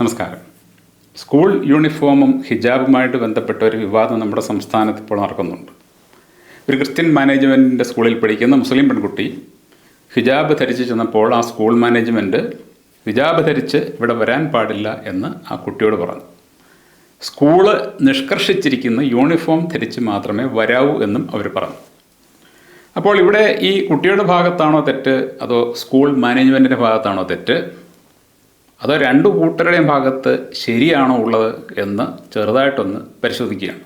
നമസ്കാരം. സ്കൂൾ യൂണിഫോമും ഹിജാബുമായിട്ട് ബന്ധപ്പെട്ട ഒരു വിവാദം നമ്മുടെ സംസ്ഥാനത്ത് ഇപ്പോൾ നടക്കുന്നുണ്ട്. ഒരു ക്രിസ്ത്യൻ മാനേജ്മെന്റിന്റെ സ്കൂളിൽ പഠിക്കുന്ന മുസ്ലിം പെൺകുട്ടി ഹിജാബ് ധരിച്ച് ചെന്നപ്പോൾ ആ സ്കൂൾ മാനേജ്മെന്റ് ഹിജാബ് ധരിച്ച് ഇവിടെ വരാൻ പാടില്ല എന്ന് ആ കുട്ടിയോട് പറഞ്ഞു. സ്കൂൾ നിഷ്കർഷിച്ചിരിക്കുന്ന യൂണിഫോം ധരിച്ച് മാത്രമേ വരാവൂ എന്നും അവർ പറഞ്ഞു. അപ്പോൾ ഇവിടെ ഈ കുട്ടിയുടെ ഭാഗത്താണോ തെറ്റ്? അതോ സ്കൂൾ മാനേജ്മെന്റിന്റെ ഭാഗത്താണോ തെറ്റ്? അതോ രണ്ടു കൂട്ടരുടെയും ഭാഗത്ത് ശരിയാണോ ഉള്ളത് എന്ന് ചെറുതായിട്ടൊന്ന് പരിശോധിക്കുകയാണ്.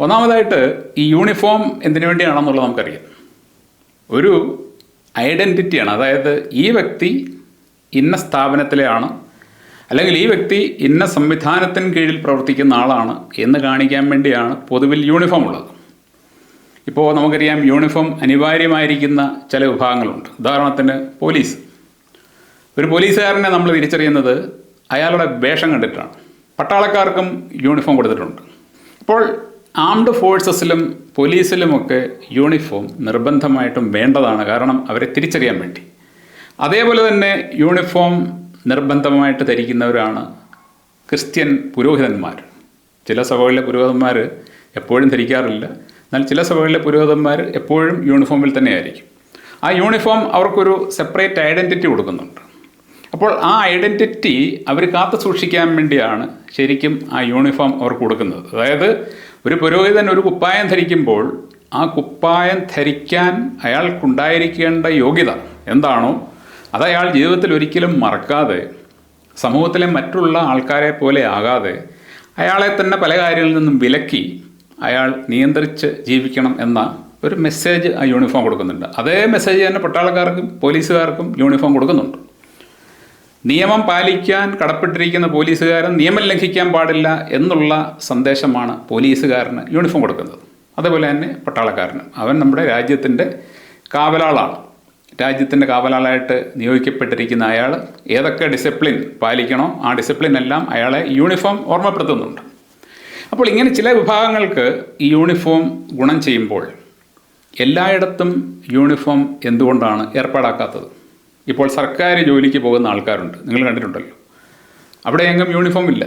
ഒന്നാമതായിട്ട് ഈ യൂണിഫോം എന്തിനു വേണ്ടിയാണെന്നുള്ളത് നമുക്കറിയാം. ഒരു ഐഡന്റിറ്റിയാണ് അതായത് ഈ വ്യക്തി ഇന്ന സ്ഥാപനത്തിലെയാണ് അല്ലെങ്കിൽ ഈ വ്യക്തി ഇന്ന സംവിധാനത്തിന് കീഴിൽ പ്രവർത്തിക്കുന്ന ആളാണ് എന്ന് കാണിക്കാൻ വേണ്ടിയാണ് പൊതുവിൽ യൂണിഫോം ഉള്ളത്. ഇപ്പോൾ നമുക്കറിയാം യൂണിഫോം അനിവാര്യമായിരിക്കുന്ന ചില വിഭാഗങ്ങളുണ്ട്. ഉദാഹരണത്തിന് പോലീസ്. ഒരു പോലീസുകാരനെ നമ്മൾ തിരിച്ചറിയുന്നത് അയാളുടെ വേഷം കണ്ടിട്ടാണ്. പട്ടാളക്കാർക്കും യൂണിഫോം കൊടുത്തിട്ടുണ്ട്. അപ്പോൾ ആംഡ് ഫോഴ്സസിലും പോലീസിലുമൊക്കെ യൂണിഫോം നിർബന്ധമായിട്ടും വേണ്ടതാണ് കാരണം അവരെ തിരിച്ചറിയാൻ വേണ്ടി. അതേപോലെ തന്നെ യൂണിഫോം നിർബന്ധമായിട്ട് ധരിക്കുന്നവരാണ് ക്രിസ്ത്യൻ പുരോഹിതന്മാർ. ചില സഭകളിലെ പുരോഹിതന്മാർ എപ്പോഴും ധരിക്കാറില്ല. എന്നാൽ ചില സഭകളിലെ പുരോഹിതന്മാർ എപ്പോഴും യൂണിഫോമിൽ തന്നെയായിരിക്കും. ആ യൂണിഫോം അവർക്കൊരു സെപ്പറേറ്റ് ഐഡന്റിറ്റി കൊടുക്കുന്നുണ്ട്. അപ്പോൾ ആ ഐഡന്റിറ്റി അവർ കാത്തു സൂക്ഷിക്കാൻ വേണ്ടിയാണ് ശരിക്കും ആ യൂണിഫോം അവർ കൊടുക്കുന്നത്. അതായത് ഒരു പുരോഹിതൻ ഒരു കുപ്പായം ധരിക്കുമ്പോൾ ആ കുപ്പായം ധരിക്കാൻ അയാൾക്കുണ്ടായിരിക്കേണ്ട യോഗ്യത എന്താണോ അത് അയാൾ ജീവിതത്തിൽ ഒരിക്കലും മറക്കാതെ സമൂഹത്തിലെ മറ്റുള്ള ആൾക്കാരെ പോലെ ആകാതെ അയാളെ തന്നെ പല കാര്യങ്ങളിൽ നിന്നും വിലക്കി അയാൾ നിയന്ത്രിച്ച് ജീവിക്കണം എന്ന ഒരു മെസ്സേജ് ആ യൂണിഫോം കൊടുക്കുന്നുണ്ട്. അതേ മെസ്സേജ് തന്നെ പട്ടാളക്കാർക്കും പോലീസുകാർക്കും യൂണിഫോം കൊടുക്കുന്നുണ്ട്. നിയമം പാലിക്കാൻ കടപ്പെട്ടിരിക്കുന്ന പോലീസുകാരൻ നിയമം ലംഘിക്കാൻ പാടില്ല എന്നുള്ള സന്ദേശമാണ് പോലീസുകാരന് യൂണിഫോം കൊടുക്കുന്നത്. അതേപോലെ തന്നെ പട്ടാളക്കാരന്. അവൻ നമ്മുടെ രാജ്യത്തിന്റെ കാവലാളാണ്. രാജ്യത്തിന്റെ കാവലാളായിട്ട് നിയോഗിക്കപ്പെട്ടിരിക്കുന്ന അയാൾ ഏതൊക്കെ ഡിസിപ്ലിൻ പാലിക്കണോ ആ ഡിസിപ്ലിൻ എല്ലാം അയാളെ യൂണിഫോം ഓർമ്മപ്പെടുത്തുന്നുണ്ട്. അപ്പോൾ ഇങ്ങനെ ചില വിഭാഗങ്ങൾക്ക് ഈ യൂണിഫോം ഗുണം ചെയ്യുമ്പോൾ എല്ലായിടത്തും യൂണിഫോം എന്തുകൊണ്ടാണ് ഏർപ്പാടാക്കാത്തത്? ഇപ്പോൾ സർക്കാർ ജോലിക്ക് പോകുന്ന ആൾക്കാരുണ്ട്. നിങ്ങൾ കണ്ടിട്ടുണ്ടല്ലോ. അവിടെ എങ്ങും യൂണിഫോം ഇല്ല.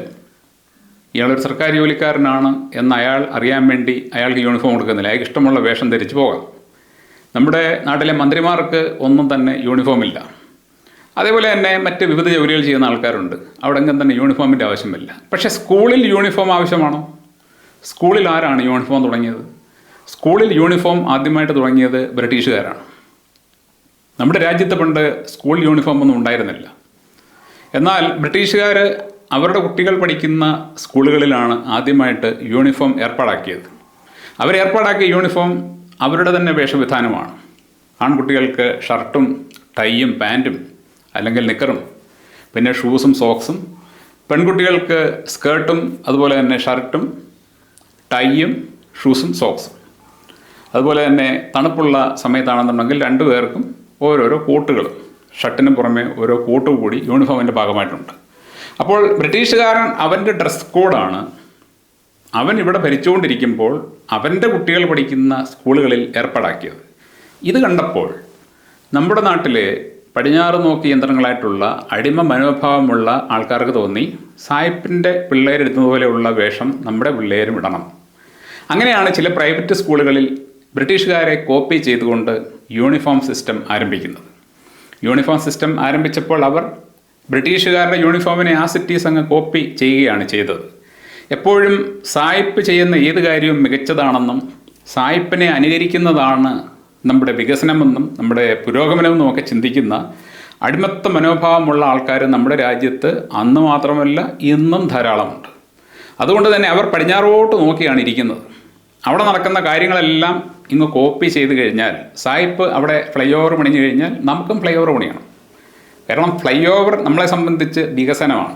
ഇയാളൊരു സർക്കാർ ജോലിക്കാരനാണ് എന്ന് അയാൾ അറിയാൻ വേണ്ടി അയാൾക്ക് യൂണിഫോം കൊടുക്കുന്നില്ല. അയാൾക്ക് ഇഷ്ടമുള്ള വേഷം ധരിച്ച് പോകാം. നമ്മുടെ നാട്ടിലെ മന്ത്രിമാർക്ക് ഒന്നും തന്നെ യൂണിഫോം ഇല്ല. അതേപോലെ തന്നെ മറ്റ് വിവിധ ജോലികൾ ചെയ്യുന്ന ആൾക്കാരുണ്ട്. അവിടെ തന്നെ യൂണിഫോമിന്റെ ആവശ്യമില്ല. പക്ഷേ സ്കൂളിൽ യൂണിഫോം ആവശ്യമാണോ? സ്കൂളിൽ ആരാണ് യൂണിഫോം തുടങ്ങിയത്? സ്കൂളിൽ യൂണിഫോം ആദ്യമായിട്ട് തുടങ്ങിയത് ബ്രിട്ടീഷുകാരാണ് നമ്മുടെ രാജ്യത്ത് പണ്ട് സ്കൂൾ യൂണിഫോം ഒന്നും ഉണ്ടായിരുന്നില്ല. എന്നാൽ ബ്രിട്ടീഷുകാർ അവരുടെ കുട്ടികൾ പഠിക്കുന്ന സ്കൂളുകളിലാണ് ആദ്യമായിട്ട് യൂണിഫോം ഏർപ്പാടാക്കിയത്. അവർ ഏർപ്പാടാക്കിയ യൂണിഫോം അവരുടെ തന്നെ വേഷവിധാനമാണ്. ആൺകുട്ടികൾക്ക് ഷർട്ടും ടൈയും പാന്റും അല്ലെങ്കിൽ നിക്കറും പിന്നെ ഷൂസും സോക്സും പെൺകുട്ടികൾക്ക് സ്കേർട്ടും അതുപോലെ തന്നെ ഷർട്ടും ടൈയും ഷൂസും സോക്സും. അതുപോലെ തന്നെ തണുപ്പുള്ള സമയത്താണെന്നുണ്ടെങ്കിൽ രണ്ടു പേർക്കും ഓരോരോ കോട്ടുകൾ. ഷർട്ടിന് പുറമെ ഓരോ കോട്ട് കൂടി യൂണിഫോമിന്റെ ഭാഗമായിട്ടുണ്ട്. അപ്പോൾ ബ്രിട്ടീഷുകാരൻ അവന്റെ ഡ്രസ് കോഡാണ്. അവൻ ഇവിടെ ഭരിച്ചുകൊണ്ടിരിക്കുമ്പോൾ അവന്റെ കുട്ടികൾ പഠിക്കുന്ന സ്കൂളുകളിൽ ഏർപ്പാടാക്കിയത്. ഇത് കണ്ടപ്പോൾ നമ്മുടെ നാട്ടിലെ പടിഞ്ഞാറ് നോക്കി യന്ത്രങ്ങളായിട്ടുള്ള അടിമ മനോഭാവമുള്ള ആൾക്കാർക്ക് തോന്നി സായിപ്പിന്റെ പിള്ളേരെടുത്തതുപോലെയുള്ള വേഷം നമ്മുടെ പിള്ളേരും ഇടണം. അങ്ങനെയാണ് ചില പ്രൈവറ്റ് സ്കൂളുകളിൽ ബ്രിട്ടീഷുകാരെ കോപ്പി ചെയ്തുകൊണ്ട് യൂണിഫോം സിസ്റ്റം ആരംഭിക്കുന്നത്. യൂണിഫോം സിസ്റ്റം ആരംഭിച്ചപ്പോൾ അവർ ബ്രിട്ടീഷുകാരുടെ യൂണിഫോമിനെ ആ സിറ്റീസ് അങ്ങ് കോപ്പി ചെയ്യുകയാണ് ചെയ്തത്. എപ്പോഴും സായിപ്പ് ചെയ്യുന്ന ഏത് കാര്യവും മികച്ചതാണെന്നും സായിപ്പിനെ അനുകരിക്കുന്നതാണ് നമ്മുടെ വികസനമെന്നും നമ്മുടെ പുരോഗമനമെന്നും ഒക്കെ ചിന്തിക്കുന്ന അടിമത്ത മനോഭാവമുള്ള ആൾക്കാർ നമ്മുടെ രാജ്യത്ത് അന്ന് മാത്രമല്ല ഇന്നും ധാരാളമുണ്ട്. അതുകൊണ്ട് തന്നെ അവർ പടിഞ്ഞാറോട്ട് നോക്കിയാണ് ഇരിക്കുന്നത്. അവിടെ നടക്കുന്ന കാര്യങ്ങളെല്ലാം ഇങ്ങ് കോപ്പി ചെയ്ത് കഴിഞ്ഞാൽ സായിപ്പ് അവിടെ ഫ്ലൈ ഓവർ പണിഞ്ഞു കഴിഞ്ഞാൽ നമുക്കും ഫ്ലൈ ഓവർ പണിയണം. കാരണം ഫ്ലൈ ഓവർ നമ്മളെ സംബന്ധിച്ച് വികസനമാണ്.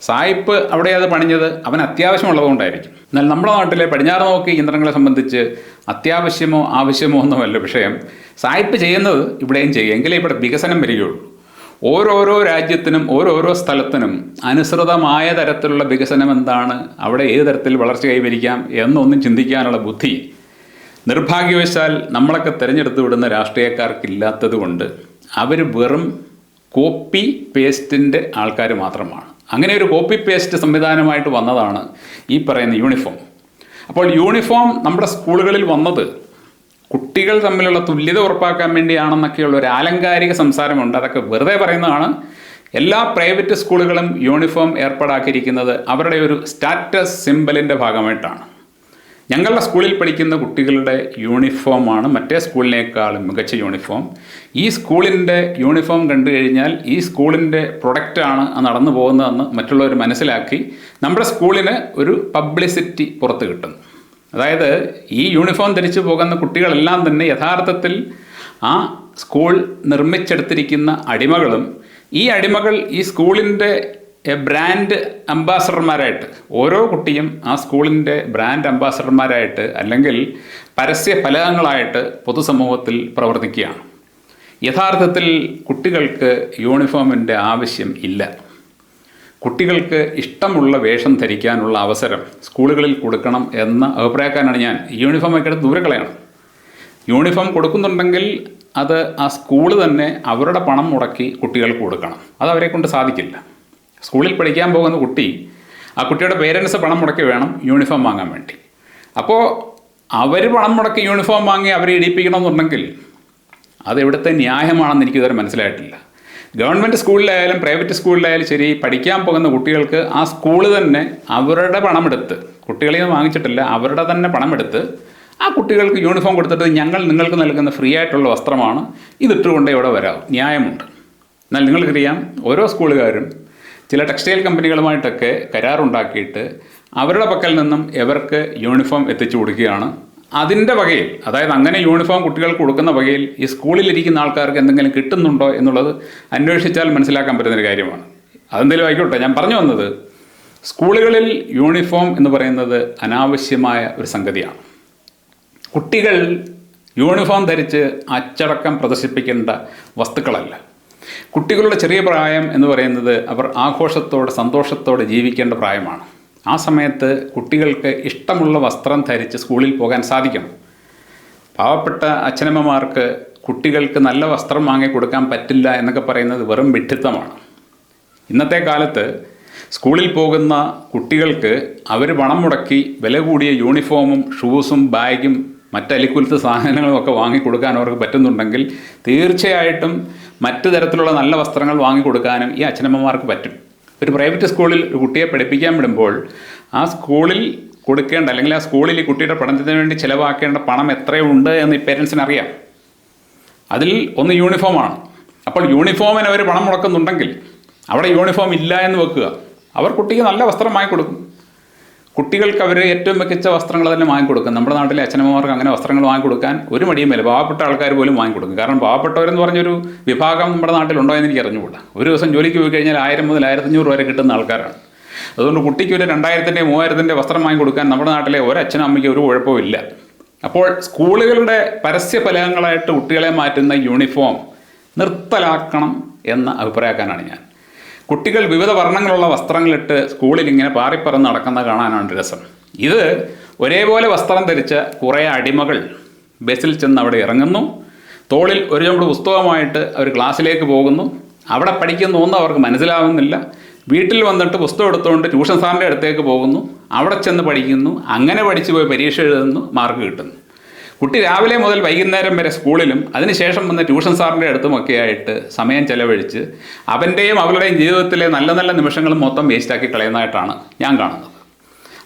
സായിപ്പ് അവിടെ അത് പണിഞ്ഞത് അവൻ അത്യാവശ്യമുള്ളതുകൊണ്ടായിരിക്കും എന്നാൽ നമ്മുടെ നാട്ടിലെ പടിഞ്ഞാറ് നോക്കി യന്ത്രങ്ങളെ സംബന്ധിച്ച് അത്യാവശ്യമോ ആവശ്യമോ ഒന്നുമല്ല വിഷയം. സായിപ്പ് ചെയ്യുന്നത് ഇവിടെയും ചെയ്യുക എങ്കിലേ ഇവിടെ വികസനം വരികയുള്ളൂ. ഓരോരോ രാജ്യത്തിനും ഓരോരോ സ്ഥലത്തിനും അനുസൃതമായ തരത്തിലുള്ള വികസനം എന്താണ്? അവിടെ ഏത് തരത്തിൽ വളർച്ച കൈവരിക്കാം എന്നൊന്നും ചിന്തിക്കാനുള്ള ബുദ്ധി നിർഭാഗ്യവശാൽ നമ്മളൊക്കെ തിരഞ്ഞെടുത്ത് വിടുന്ന രാഷ്ട്രീയക്കാർക്കില്ലാത്തത് കൊണ്ട് അവർ വെറും കോപ്പി പേസ്റ്റിന്റെ ആൾക്കാർ മാത്രമാണ്. അങ്ങനെ ഒരു കോപ്പി പേസ്റ്റ് സംവിധാനമായിട്ട് വന്നതാണ് ഈ പറയുന്ന യൂണിഫോം അപ്പോൾ യൂണിഫോം നമ്മുടെ സ്കൂളുകളിൽ വന്നത് കുട്ടികൾ തമ്മിലുള്ള തുല്യത ഉറപ്പാക്കാൻ വേണ്ടിയാണെന്നൊക്കെയുള്ള ഒരു ആലങ്കാരിക സംസാരമുണ്ട്. അതൊക്കെ വെറുതെ പറയുന്നതാണ്. എല്ലാ പ്രൈവറ്റ് സ്കൂളുകളും യൂണിഫോം ഏർപ്പാടാക്കിയിരിക്കുന്നത് അവരുടെ ഒരു സ്റ്റാറ്റസ് സിമ്പലിന്റെ ഭാഗമായിട്ടാണ്. ഞങ്ങളുടെ സ്കൂളിൽ പഠിക്കുന്ന കുട്ടികളുടെ യൂണിഫോമാണ് മറ്റേ സ്കൂളിനേക്കാളും മികച്ച യൂണിഫോം. ഈ സ്കൂളിന്റെ യൂണിഫോം കണ്ടു കഴിഞ്ഞാൽ ഈ സ്കൂളിന്റെ പ്രൊഡക്റ്റാണ് നടന്നു പോകുന്നതെന്ന് മറ്റുള്ളവർ മനസ്സിലാക്കി നമ്മുടെ സ്കൂളിന് ഒരു പബ്ലിസിറ്റി പുറത്ത് കിട്ടുന്നു. അതായത് ഈ യൂണിഫോം ധരിച്ചു പോകുന്ന കുട്ടികളെല്ലാം തന്നെ യഥാർത്ഥത്തിൽ ആ സ്കൂൾ നിർമ്മിച്ചെടുത്തിരിക്കുന്ന അടിമകളും ഈ അടിമകൾ ഈ സ്കൂളിന്റെ ബ്രാൻഡ് അംബാസഡർമാരായിട്ട് ഓരോ കുട്ടിയും ആ സ്കൂളിന്റെ ബ്രാൻഡ് അംബാസഡർമാരായിട്ട് അല്ലെങ്കിൽ പരസ്യ ഫലകങ്ങളായിട്ട് പൊതുസമൂഹത്തിൽ പ്രവർത്തിക്കുകയാണ്. യഥാർത്ഥത്തിൽ കുട്ടികൾക്ക് യൂണിഫോമിന്റെ ആവശ്യം ഇല്ല. കുട്ടികൾക്ക് ഇഷ്ടമുള്ള വേഷം ധരിക്കാനുള്ള അവസരം സ്കൂളുകളിൽ കൊടുക്കണം എന്ന അഭിപ്രായക്കാരനാണ് ഞാൻ. യൂണിഫോം ഒക്കെ ദൂരെ യൂണിഫോം കൊടുക്കുന്നുണ്ടെങ്കിൽ അത് ആ സ്കൂൾ തന്നെ അവരുടെ പണം മുടക്കി കുട്ടികൾക്ക് കൊടുക്കണം. അത് അവരെ കൊണ്ട് സാധിക്കില്ല. സ്കൂളിൽ പഠിക്കാൻ പോകുന്ന കുട്ടി ആ കുട്ടിയുടെ പേരൻസ് പണം മുടക്കി വേണം യൂണിഫോം വാങ്ങാൻ വേണ്ടി. അപ്പോൾ അവർ പണം മുടക്കി യൂണിഫോം വാങ്ങി അവരെ ഇടിപ്പിക്കണമെന്നുണ്ടെങ്കിൽ അത് എവിടുത്തെ ന്യായമാണെന്ന് എനിക്ക് ഇതുവരെ മനസ്സിലായിട്ടില്ല. ഗവൺമെന്റ് സ്കൂളിലായാലും പ്രൈവറ്റ് സ്കൂളിലായാലും ശരി പഠിക്കാൻ പോകുന്ന കുട്ടികൾക്ക് ആ സ്കൂൾ തന്നെ അവരുടെ പണമെടുത്ത് കുട്ടികളിൽ നിന്ന് വാങ്ങിച്ചിട്ടില്ല അവരുടെ തന്നെ പണമെടുത്ത് ആ കുട്ടികൾക്ക് യൂണിഫോം കൊടുത്തിട്ട് ഞങ്ങൾ നിങ്ങൾക്ക് നൽകുന്ന ഫ്രീ ആയിട്ടുള്ള വസ്ത്രമാണ് ഇതിട്ടുകൊണ്ട് ഇവിടെ വരാം. ന്യായമുണ്ട്. എന്നാൽ നിങ്ങൾക്കറിയാം ഓരോ സ്കൂളുകാരും ചില ടെക്സ്റ്റൈൽ കമ്പനികളുമായിട്ടൊക്കെ കരാറുണ്ടാക്കിയിട്ട് അവരുടെ പക്കൽ നിന്നും ഇവർക്ക് യൂണിഫോം എത്തിച്ചു കൊടുക്കുകയാണ്. അതിന്റെ വകയിൽ അതായത് അങ്ങനെ യൂണിഫോം കുട്ടികൾക്ക് കൊടുക്കുന്ന വകയിൽ ഈ സ്കൂളിലിരിക്കുന്ന ആൾക്കാർക്ക് എന്തെങ്കിലും കിട്ടുന്നുണ്ടോ എന്നുള്ളത് അന്വേഷിച്ചാൽ മനസ്സിലാക്കാൻ പറ്റുന്നൊരു കാര്യമാണ്. അതെന്തെങ്കിലും ആയിക്കോട്ടെ ഞാൻ പറഞ്ഞു വന്നത് സ്കൂളുകളിൽ യൂണിഫോം എന്ന് പറയുന്നത് അനാവശ്യമായ ഒരു സംഗതിയാണ്. കുട്ടികൾ യൂണിഫോം ധരിച്ച് അച്ചടക്കം പ്രദർശിപ്പിക്കേണ്ട വസ്തുക്കളല്ല. കുട്ടികളുടെ ചെറിയ പ്രായം എന്ന് പറയുന്നത് അവർ ആഘോഷത്തോടെ സന്തോഷത്തോടെ ജീവിക്കേണ്ട പ്രായമാണ്. ആ സമയത്ത് കുട്ടികൾക്ക് ഇഷ്ടമുള്ള വസ്ത്രം ധരിച്ച് സ്കൂളിൽ പോകാൻ സാധിക്കണം. പാവപ്പെട്ട അച്ഛനമ്മമാർക്ക് കുട്ടികൾക്ക് നല്ല വസ്ത്രം വാങ്ങിക്കൊടുക്കാൻ പറ്റില്ല എന്നൊക്കെ പറയുന്നത് വെറും വിഡ്ഢിത്തമാണ്. ഇന്നത്തെ കാലത്ത് സ്കൂളിൽ പോകുന്ന കുട്ടികൾക്ക് അവർ പണം മുടക്കി വില കൂടിയ യൂണിഫോമും ഷൂസും ബാഗും മറ്റലിക്കുലത്തെ സാധനങ്ങളും ഒക്കെ വാങ്ങിക്കൊടുക്കാൻ അവർക്ക് പറ്റുന്നുണ്ടെങ്കിൽ തീർച്ചയായിട്ടും മറ്റു തരത്തിലുള്ള നല്ല വസ്ത്രങ്ങൾ വാങ്ങിക്കൊടുക്കാനും ഈ അച്ഛനമ്മമാർക്ക് പറ്റും. ഒരു പ്രൈവറ്റ് സ്കൂളിൽ ഒരു കുട്ടിയെ പഠിപ്പിക്കാൻ വിടുമ്പോൾ ആ സ്കൂളിൽ കൊടുക്കേണ്ട അല്ലെങ്കിൽ ആ സ്കൂളിൽ ഈ കുട്ടിയുടെ പഠനത്തിന് വേണ്ടി ചിലവാക്കേണ്ട പണം എത്രയുണ്ട് എന്ന് ഈ പേരൻസിന് അറിയാം അതിൽ ഒന്ന് യൂണിഫോമാണ് അപ്പോൾ യൂണിഫോമിന് അവർ പണം മുടക്കുന്നുണ്ടെങ്കിൽ അവിടെ യൂണിഫോം ഇല്ല എന്ന് വെക്കുക. അവർ കുട്ടിക്ക് നല്ല വസ്ത്രം വാങ്ങിക്കൊടുക്കും. കുട്ടികൾക്ക് അവർ ഏറ്റവും മികച്ച വസ്ത്രങ്ങൾ തന്നെ വാങ്ങിക്കൊടുക്കും. നമ്മുടെ നാട്ടിലെ അച്ഛനമ്മമാർക്ക് അങ്ങനെ വസ്ത്രങ്ങൾ വാങ്ങിക്കൊടുക്കാൻ ഒരു മടിയുമില്ല പാവപ്പെട്ട ആൾക്കാർ പോലും വാങ്ങിക്കൊടുക്കും. കാരണം പാവപ്പെട്ടവരെന്ന് പറഞ്ഞൊരു വിഭാഗം നമ്മുടെ നാട്ടിലുണ്ടോ എന്ന് എനിക്ക് അറിഞ്ഞുകൂടാ. ഒരു ദിവസം ജോലിക്ക് പോയി കഴിഞ്ഞാൽ ആയിരം മുതൽ ആയിരത്തഞ്ഞൂറ് വരെ കിട്ടുന്ന ആൾക്കാരാണ്. അതുകൊണ്ട് കുട്ടിക്ക് ഒരു രണ്ടായിരത്തിന്റെ മൂവായിരത്തിന്റെ വസ്ത്രം വാങ്ങിക്കൊടുക്കാൻ നമ്മുടെ നാട്ടിലെ ഒരച്ഛനും അമ്മയ്ക്കും ഒരു കുഴപ്പവും ഇല്ല. അപ്പോൾ സ്കൂളുകളുടെ പരസ്യ ഫലകങ്ങളായിട്ട് കുട്ടികളെ മാറ്റുന്ന യൂണിഫോം നിർത്തലാക്കണം എന്ന അഭിപ്രായക്കാരനാണ് ഞാൻ. കുട്ടികൾ വിവിധ വർണങ്ങളുള്ള വസ്ത്രങ്ങളിട്ട് സ്കൂളിൽ ഇങ്ങനെ പാറിപ്പറന്ന് നടക്കുന്ന കാണാനാണ് രസം. ഇത് ഒരേപോലെ വസ്ത്രം ധരിച്ച കുറേ അടിമകൾ ബസ്സിൽ ചെന്ന് അവിടെ ഇറങ്ങുന്നു. തോളിൽ ഒരു ചുമട് പുസ്തകമായിട്ട് അവർ ക്ലാസ്സിലേക്ക് പോകുന്നു. അവിടെ പഠിക്കുന്നു ഒന്നും അവർക്ക് മനസ്സിലാവുന്നില്ല. വീട്ടിൽ വന്നിട്ട് പുസ്തകം എടുത്തുകൊണ്ട് ട്യൂഷൻ സാറിന്റെ അടുത്തേക്ക് പോകുന്നു. അവിടെ ചെന്ന് പഠിക്കുന്നു. അങ്ങനെ പഠിച്ചു പോയി പരീക്ഷ എഴുതുന്നു. മാർക്ക് കിട്ടുന്നു. കുട്ടി രാവിലെ മുതൽ വൈകുന്നേരം വരെ സ്കൂളിലും അതിനുശേഷം വന്ന ട്യൂഷൻ സാറിന്റെ അടുത്തുമൊക്കെ ആയിട്ട് സമയം ചെലവഴിച്ച് അവന്റെയും അവളുടെയും ജീവിതത്തിലെ നല്ല നല്ല നിമിഷങ്ങളും മൊത്തം വേസ്റ്റാക്കി കളയുന്നതായിട്ടാണ് ഞാൻ കാണുന്നത്.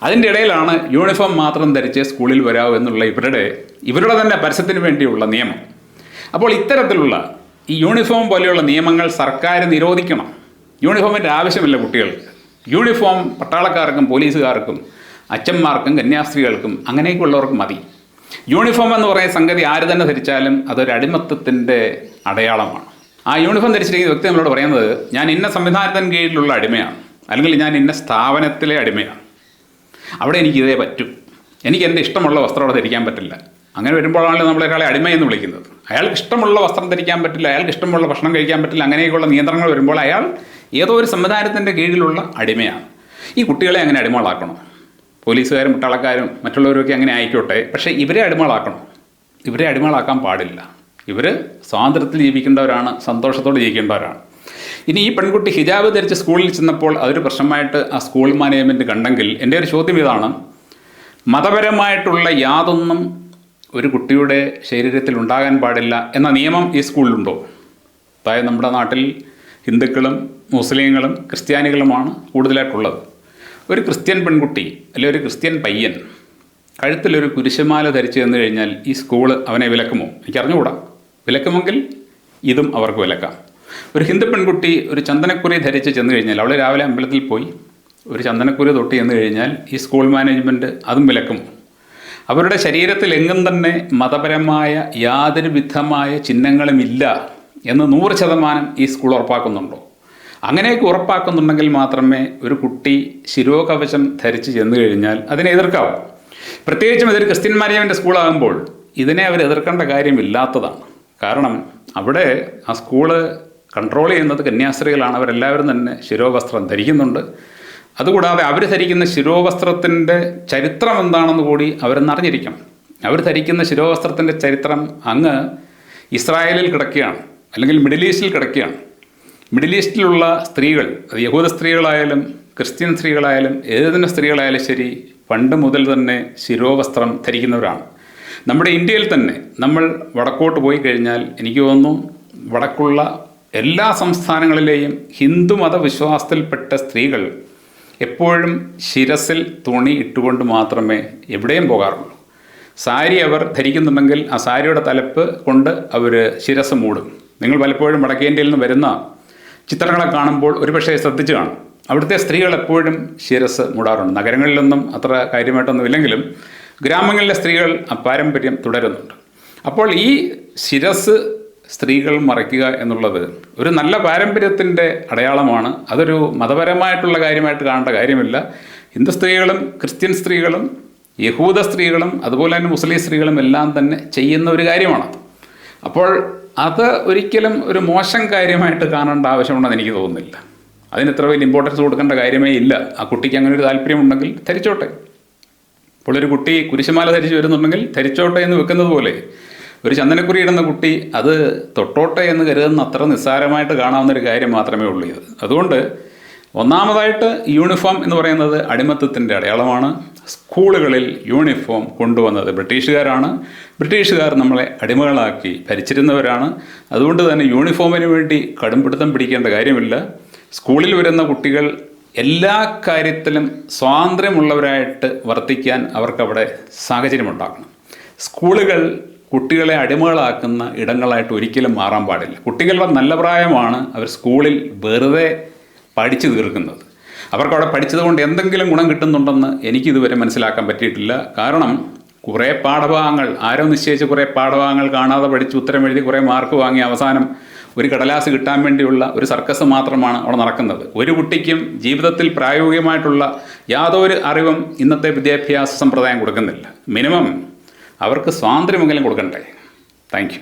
അതിന്റെ ഇടയിലാണ് യൂണിഫോം മാത്രം ധരിച്ച് സ്കൂളിൽ വരാവൂ എന്നുള്ള ഇവരുടെ ഇവരുടെ തന്നെ പരസ്യത്തിന് വേണ്ടിയുള്ള നിയമം. അപ്പോൾ ഇത്തരത്തിലുള്ള ഈ യൂണിഫോം പോലെയുള്ള നിയമങ്ങൾ സർക്കാർ നിരോധിക്കണം. യൂണിഫോമിന്റെ ആവശ്യമില്ല കുട്ടികൾക്ക്. യൂണിഫോം പട്ടാളക്കാർക്കും പോലീസുകാർക്കും അച്ഛന്മാർക്കും കന്യാസ്ത്രീകൾക്കും അങ്ങനെയൊക്കെയുള്ളവർക്ക് മതി. യൂണിഫോം എന്ന് പറയുന്ന സംഗതി ആര് തന്നെ ധരിച്ചാലും അതൊരു അടിമത്തത്തിന്റെ അടയാളമാണ്. ആ യൂണിഫോം ധരിച്ചിരിക്കുന്ന വ്യക്തി നമ്മളോട് പറയുന്നത് ഞാൻ ഇന്ന സംവിധാനത്തിന് കീഴിലുള്ള അടിമയാണ്. അല്ലെങ്കിൽ ഞാൻ ഇന്ന സ്ഥാപനത്തിലെ അടിമയാണ്. അവിടെ എനിക്ക് ഇതേ പറ്റൂ. എനിക്ക് എന്റെ ഇഷ്ടമുള്ള വസ്ത്രം അവിടെ ധരിക്കാൻ പറ്റില്ല. അങ്ങനെ വരുമ്പോഴാണല്ലോ നമ്മൾ ഒരാളെ അടിമയെന്ന് വിളിക്കുന്നത്. അയാൾക്ക് ഇഷ്ടമുള്ള വസ്ത്രം ധരിക്കാൻ പറ്റില്ല അയാൾക്ക് ഇഷ്ടമുള്ള ഭക്ഷണം കഴിക്കാൻ പറ്റില്ല അങ്ങനെയൊക്കെയുള്ള നിയന്ത്രണങ്ങൾ വരുമ്പോൾ അയാൾ ഏതോ ഒരു സംവിധാനത്തിന്റെ കീഴിലുള്ള അടിമയാണ്. ഈ കുട്ടികളെ അങ്ങനെ അടിമകളാക്കണം? പോലീസുകാരും മുട്ടാളക്കാരും മറ്റുള്ളവരൊക്കെ അങ്ങനെ ആയിക്കോട്ടെ. പക്ഷേ ഇവരെ അടിമകളാക്കണം. ഇവരെ അടിമകളാക്കാൻ പാടില്ല. ഇവർ സ്വാതന്ത്ര്യത്തിൽ ജീവിക്കേണ്ടവരാണ് സന്തോഷത്തോടെ ജീവിക്കേണ്ടവരാണ്. ഇനി ഈ പെൺകുട്ടി ഹിജാബ് ധരിച്ച് സ്കൂളിൽ ചെന്നപ്പോൾ അതൊരു പ്രശ്നമായിട്ട് ആ സ്കൂൾ മാനേജ്മെന്റ് കണ്ടെങ്കിൽ എന്റെ ഒരു ചോദ്യം ഇതാണ്. മതപരമായിട്ടുള്ള യാതൊന്നും ഒരു കുട്ടിയുടെ ശരീരത്തിൽ ഉണ്ടാകാൻ പാടില്ല എന്ന നിയമം ഈ സ്കൂളിലുണ്ടോ? അതായത് നമ്മുടെ നാട്ടിൽ ഹിന്ദുക്കളും മുസ്ലിങ്ങളും ക്രിസ്ത്യാനികളുമാണ് കൂടുതലായിട്ടുള്ളത്. ഒരു ക്രിസ്ത്യൻ പെൺകുട്ടി അല്ലെങ്കിൽ ഒരു ക്രിസ്ത്യൻ പയ്യൻ കഴുത്തിലൊരു കുരിശുമാല ധരിച്ചു തന്നു കഴിഞ്ഞാൽ ഈ സ്കൂൾ അവനെ വിലക്കുമോ? എനിക്ക് അറിഞ്ഞുകൂടാ വിലക്കുമെങ്കിൽ ഇതും അവർക്ക് വിലക്കാം. ഒരു ഹിന്ദു പെൺകുട്ടി ഒരു ചന്ദനക്കുറി ധരിച്ച് ചെന്ന് കഴിഞ്ഞാൽ അവൾ രാവിലെ അമ്പലത്തിൽ പോയി ഒരു ചന്ദനക്കുറി തൊട്ട് ചെന്ന് കഴിഞ്ഞാൽ ഈ സ്കൂൾ മാനേജ്മെന്റ് അതും വിലക്കും. അവരുടെ ശരീരത്തിൽ എങ്ങും തന്നെ മതപരമായ യാതൊരു വിധമായ ചിഹ്നങ്ങളുമില്ല എന്ന് നൂറ് ശതമാനം ഈ സ്കൂൾ ഉറപ്പാക്കുന്നുണ്ടോ? അങ്ങനെയൊക്കെ ഉറപ്പാക്കുന്നുണ്ടെങ്കിൽ മാത്രമേ ഒരു കുട്ടി ശിരോകവചം ധരിച്ച് ചെന്നു കഴിഞ്ഞാൽ അതിനെ എതിർക്കാവൂ. പ്രത്യേകിച്ചും ഇതൊരു ക്രിസ്ത്യൻ മാര്യാവിന്റെ സ്കൂളാകുമ്പോൾ ഇതിനെ അവർ എതിർക്കേണ്ട കാര്യമില്ലാത്തതാണ്. കാരണം അവിടെ ആ സ്കൂൾ കൺട്രോൾ ചെയ്യുന്നത് കന്യാസ്ത്രീകളാണ്. അവരെല്ലാവരും തന്നെ ശിരോവസ്ത്രം ധരിക്കുന്നുണ്ട്. അതുകൂടാതെ അവർ ധരിക്കുന്ന ശിരോവസ്ത്രത്തിന്റെ ചരിത്രം എന്താണെന്ന് കൂടി അവരെന്ന് അവർ ധരിക്കുന്ന ശിരോവസ്ത്രത്തിന്റെ ചരിത്രം അങ്ങ് ഇസ്രായേലിൽ കിടക്കുകയാണ്. അല്ലെങ്കിൽ മിഡിൽ ഈസ്റ്റിൽ കിടക്കുകയാണ്. മിഡിൽ ഈസ്റ്റിലുള്ള സ്ത്രീകൾ അത് യഹൂദ സ്ത്രീകളായാലും ക്രിസ്ത്യൻ സ്ത്രീകളായാലും ഏതെന്ന സ്ത്രീകളായാലും ശരി പണ്ട് മുതൽ തന്നെ ശിരോവസ്ത്രം ധരിക്കുന്നവരാണ്. നമ്മുടെ ഇന്ത്യയിൽ തന്നെ നമ്മൾ വടക്കോട്ട് പോയി കഴിഞ്ഞാൽ എനിക്ക് തോന്നുന്നു വടക്കുള്ള എല്ലാ സംസ്ഥാനങ്ങളിലെയും ഹിന്ദു മതവിശ്വാസത്തിൽപ്പെട്ട സ്ത്രീകൾ എപ്പോഴും ശിരസിൽ തുണി ഇട്ടുകൊണ്ട് മാത്രമേ എവിടെയും പോകാറുള്ളൂ. സാരി അവർ ധരിക്കുന്നുണ്ടെങ്കിൽ ആ സാരിയുടെ തലപ്പ് കൊണ്ട് അവർ ശിരസ് മൂടും. നിങ്ങൾ പലപ്പോഴും വടക്കേന്ത്യയിൽ നിന്ന് വരുന്ന ചിത്രങ്ങളെ കാണുമ്പോൾ ഒരുപക്ഷെ ശ്രദ്ധിച്ചു കാണും. അവിടുത്തെ സ്ത്രീകൾ എപ്പോഴും ശിരസ് മൂടാറുണ്ട്. നഗരങ്ങളിലൊന്നും അത്ര കാര്യമായിട്ടൊന്നും ഇല്ലെങ്കിലും ഗ്രാമങ്ങളിലെ സ്ത്രീകൾ പാരമ്പര്യം തുടരുന്നുണ്ട്. അപ്പോൾ ഈ ശിരസ് സ്ത്രീകൾ മറയ്ക്കുക എന്നുള്ളത് ഒരു നല്ല പാരമ്പര്യത്തിന്റെ അടയാളമാണ്. അതൊരു മതപരമായിട്ടുള്ള കാര്യമായിട്ട് കാണേണ്ട കാര്യമില്ല. ഹിന്ദു സ്ത്രീകളും ക്രിസ്ത്യൻ സ്ത്രീകളും യഹൂദ സ്ത്രീകളും അതുപോലെ തന്നെ മുസ്ലിം സ്ത്രീകളും എല്ലാം തന്നെ ചെയ്യുന്ന ഒരു കാര്യമാണ് അപ്പോൾ അത് ഒരിക്കലും ഒരു മോശം കാര്യമായിട്ട് കാണേണ്ട ആവശ്യമുണ്ടെന്ന് എനിക്ക് തോന്നുന്നില്ല. അതിന് ഇത്ര വലിയ ഇമ്പോർട്ടൻസ് കൊടുക്കേണ്ട കാര്യമേ ഇല്ല. ആ കുട്ടിക്ക് അങ്ങനെ ഒരു താല്പര്യമുണ്ടെങ്കിൽ ധരിച്ചോട്ടെ. അപ്പോൾ ഒരു കുട്ടി കുരിശുമാല ധരിച്ച് വരുന്നുണ്ടെങ്കിൽ ധരിച്ചോട്ടെ എന്ന് വെക്കുന്നത് പോലെ ഒരു ചന്ദനക്കുറി ഇടുന്ന കുട്ടി അത് തൊട്ടോട്ടെ എന്ന് കരുതുന്ന അത്ര നിസ്സാരമായിട്ട് കാണാവുന്ന ഒരു കാര്യം മാത്രമേ ഉള്ളൂ ഇത്. അതുകൊണ്ട് ഒന്നാമതായിട്ട് യൂണിഫോം എന്ന് പറയുന്നത് അടിമത്തത്തിന്റെ അടയാളമാണ്. സ്കൂളുകളിൽ യൂണിഫോം കൊണ്ടുവന്നത് ബ്രിട്ടീഷുകാരാണ്. ബ്രിട്ടീഷുകാർ നമ്മളെ അടിമകളാക്കി ഭരിച്ചിരുന്നവരാണ്. അതുകൊണ്ട് തന്നെ യൂണിഫോമിന് വേണ്ടി കടുംപിടുത്തം പിടിക്കേണ്ട കാര്യമില്ല. സ്കൂളിൽ വരുന്ന കുട്ടികൾ എല്ലാ കാര്യത്തിലും സ്വാതന്ത്ര്യമുള്ളവരായിട്ട് വർത്തിക്കാൻ അവർക്കവിടെ സാഹചര്യമുണ്ടാക്കണം സ്കൂളുകൾ കുട്ടികളെ അടിമകളാക്കുന്ന ഇടങ്ങളായിട്ട് ഒരിക്കലും മാറാൻ പാടില്ല. കുട്ടികളുടെ നല്ല പ്രായമാണ് അവർ സ്കൂളിൽ വെറുതെ പഠിച്ചു തീർക്കുന്നത്. അവർക്ക് അവിടെ പഠിച്ചതുകൊണ്ട് എന്തെങ്കിലും ഗുണം കിട്ടുന്നുണ്ടെന്ന് എനിക്കിതുവരെ മനസ്സിലാക്കാൻ പറ്റിയിട്ടില്ല. കാരണം കുറേ പാഠഭാഗങ്ങൾ ആരോ നിശ്ചയിച്ച കുറേ പാഠഭാഗങ്ങൾ കാണാതെ പഠിച്ച് ഉത്തരം എഴുതി കുറേ മാർക്ക് വാങ്ങി അവസാനം ഒരു കടലാസ് കിട്ടാൻ വേണ്ടിയുള്ള ഒരു സർക്കസ് മാത്രമാണ് അവിടെ നടക്കുന്നത്. ഒരു കുട്ടിക്കും ജീവിതത്തിൽ പ്രായോഗികമായിട്ടുള്ള യാതൊരു അറിവും ഇന്നത്തെ വിദ്യാഭ്യാസ സമ്പ്രദായം കൊടുക്കുന്നില്ല. മിനിമം അവർക്ക് സ്വാതന്ത്ര്യമെങ്കിലും കൊടുക്കണ്ടേ. താങ്ക്